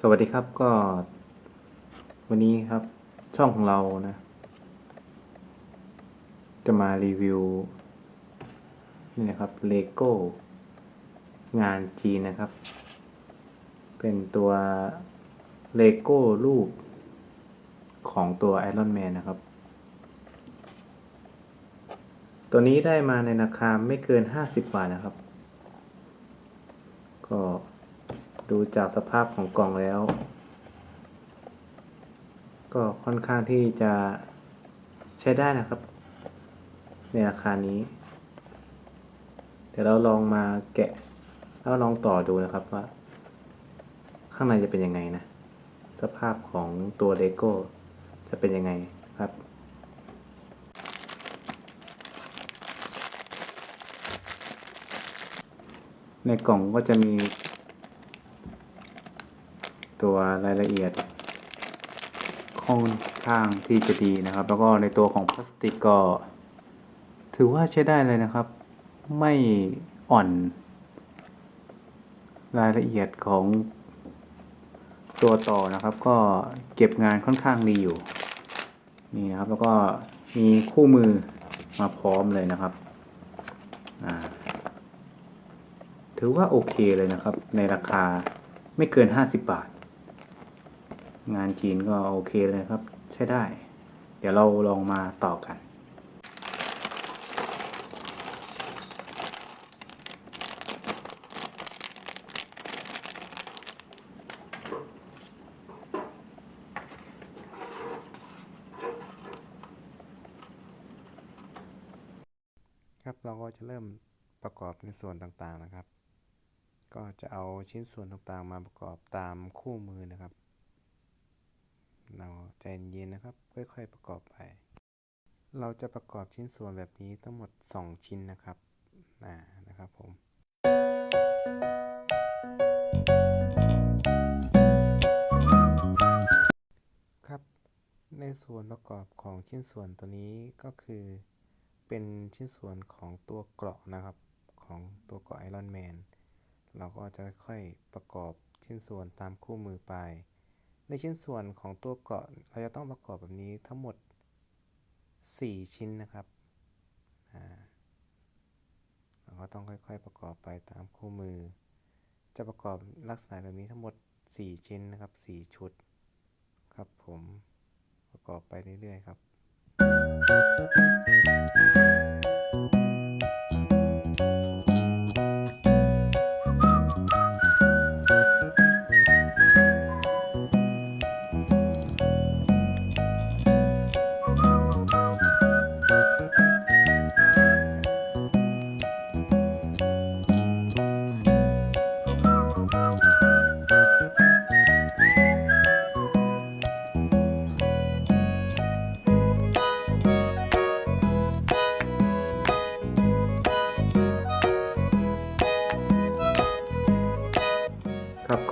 สวัสดีครับก็ วันนี้ครับช่องของเรานะ จะมารีวิว นี่นะครับเลโก้งานจีนนะครับ เป็นตัวเลโก้รูปของตัวไอรอนแมนนะครับ ตัวนี้ได้มาในราคาไม่เกิน 50 บาทนะครับ ก็ ดูจากสภาพของกล่องแล้ว ก็ค่อนข้างที่จะใช้ได้นะครับ ในราคานี้เดี๋ยวเราลองมาแกะ แล้วลองต่อดูนะครับว่า ข้างในจะเป็นยังไงนะ สภาพของตัวเลโก้จะเป็นยังไงครับในกล่องก็จะมี ตัวรายละเอียดค่อนข้างที่จะดีนะครับ แล้วก็ในตัวของพลาสติกก็ ถือว่าใช้ได้เลยนะครับ ไม่อ่อน รายละเอียดของตัวต่อนะครับ ก็เก็บงานค่อนข้างดีอยู่นี่นะครับแล้วก็มีคู่มือมาพร้อมเลยนะครับถือว่าโอเคเลยนะครับ ในราคาไม่เกิน 50 บาท งานจีนก็โอเคเลยครับ ใช้ได้ เดี๋ยวเราลองมาต่อกัน ครับเราก็จะเริ่มประกอบในส่วนต่างๆนะครับ ก็จะเอาชิ้นส่วนต่างๆ มาประกอบตามคู่มือนะครับ เราใจเย็นนะครับ ค่อยๆประกอบไป เราจะประกอบชิ้นส่วนแบบนี้ทั้งหมด 2 ชิ้นนะครับอ่านะครับผมครับ ในส่วนประกอบของชิ้นส่วนตัวนี้ก็คือเป็นชิ้นส่วนของตัวเกราะนะครับของตัวเกราะไอรอนแมนเราก็จะค่อยๆประกอบชิ้นส่วนตามคู่มือไป ในชิ้นส่วนของตัวเกราะเราจะต้องประกอบแบบนี้ทั้งหมด 4 ชิ้นนะครับอ่าเราก็ต้องค่อยๆประกอบไปตามคู่มือ จะประกอบลักษณะแบบนี้ทั้งหมด 4 ชิ้นนะครับ 4 ชุด ครับผมประกอบไปเรื่อยๆครับครั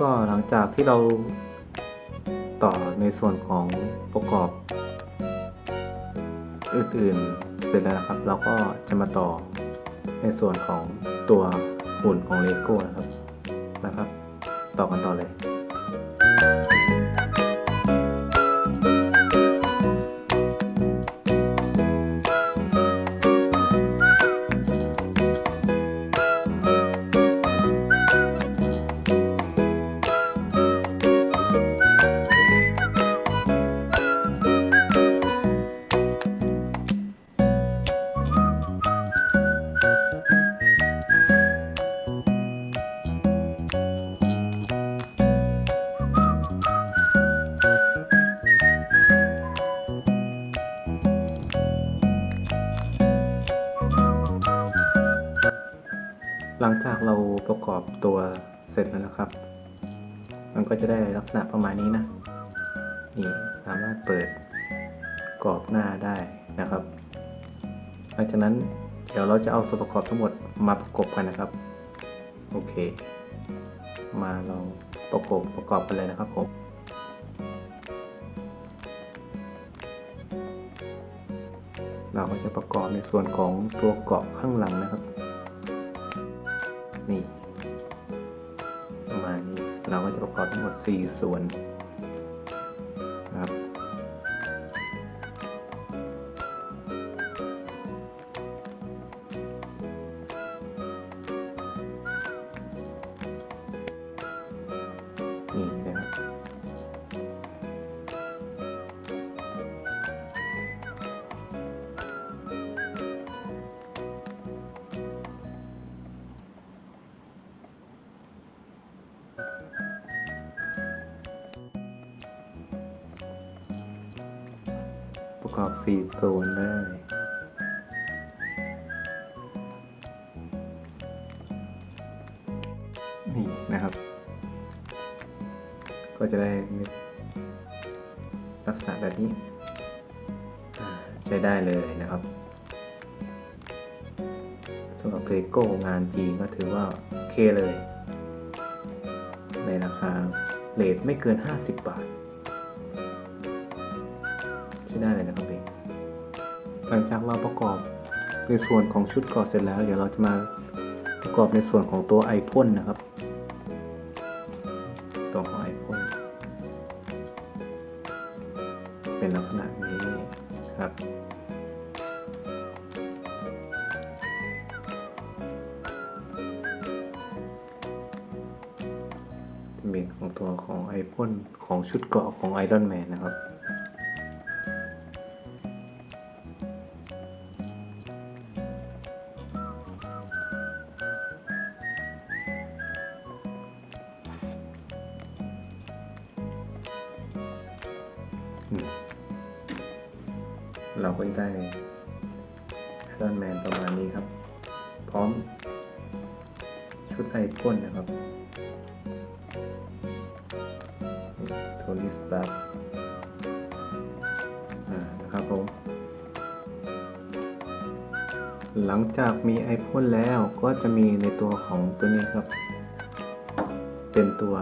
ก็หลังจากที่เราต่อในส่วนของประกอบอื่นๆเสร็จแล้วนะครับ เราก็จะมาต่อในส่วนของตัวหุ่นของเลโก้นะครับนะครับ ต่อกันต่อเลยากเราประกอบตัวเสร็จแล้วนะครับ มันก็จะได้ลักษณะประมาณนี้นะ นี่สามารถเปิดกรอบหน้าได้นะครับ หลังจากนั้นเดี๋ยวเราจะเอาส่วนประกอบทั้งหมดมาประกบกันนะครับ โอเค มาลองประกบประกอบกันเลยนะครับผมเราก็จะประกอบในส่วนของตัวเกาะข้างหลังนะครับ นี่ ประมาณนี้เราก็จะประกอบทั้งหมด 4 ส่วน กอบสี่ส่วนได้นี่นะครับ ก็จะได้ลักษณะแบบนี้ใช้ได้เลยนะครับสำหรับเลโก้งานจีนก็ถือว่าโอเคเลย ในราคาเลทไม่เกิน 50 บาท ใช้ได้เลยนะครับ หลังจากเราประกอบในส่วนของชุดก่อเสร็จแล้ว เดี๋ยวเราจะมาประกอบในส่วนของตัวไอพ่นนะครับ ตัวของไอพ่นเป็นลักษณะนี้ครับเป็นของตัวของไอพ่นของชุดเกาะของไอรอนแมนนะครับ เราก็จะได้ไอรอนแมนประมาณนี้ครับ พร้อมชุดไอพ่นนะครับโทนี่สตาร์อ่านะครับผม หลังจากมีไอพ่นแล้วก็จะมีในตัวของตัวนี้ครับ เป็นตัว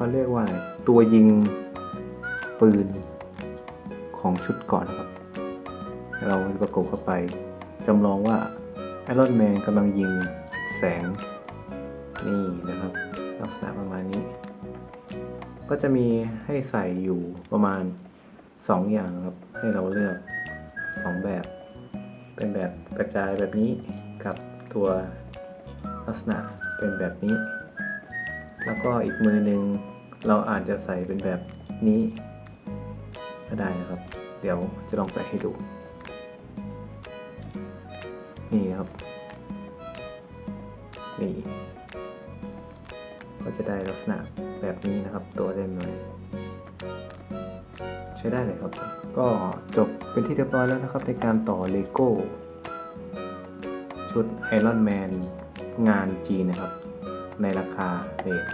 เขาเรียกว่าอะไรตัวยิงปืนของชุดก่อนนะครับ เราประกบเข้าไปจำลองว่าไอรอนแมนกำลังยิงแสง นี่นะครับ ลักษณะประมาณนี้ ก็จะมีให้ใส่อยู่ประมาณ 2 อย่างครับ ให้เราเลือก 2 แบบ เป็นแบบกระจายแบบนี้กับตัวลักษณะเป็นแบบนี้ แล้วก็อีกมือหนึ่งเราอาจจะใส่เป็นแบบนี้ก็ได้นะครับ เดี๋ยวจะลองใส่ให้ดู นี่ครับ นี่ ก็จะได้ลักษณะแบบนี้นะครับ ตัวเล่มเลยใช้ได้เลยครับ ก็จบเป็นที่เรียบร้อยแล้วนะครับ ในการต่อเลโก้ชุดไอรอนแมนงานจีนนะครับ ในราคาเรท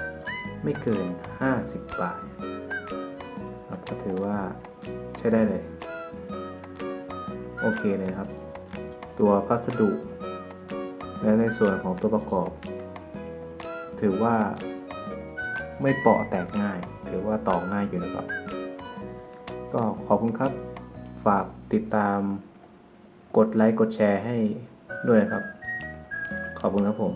ไม่เกิน 50 บาทครับก็ถือว่าใช้ได้เลย โอเคเลยครับ ตัวพัสดุ และในส่วนของตัวประกอบ ถือว่าไม่เปราะแตกง่าย ถือว่าต่อง่ายอยู่นะครับ ก็ขอบคุณครับ ฝากติดตาม กดไลค์ กดแชร์ให้ด้วยครับ ขอบคุณครับผม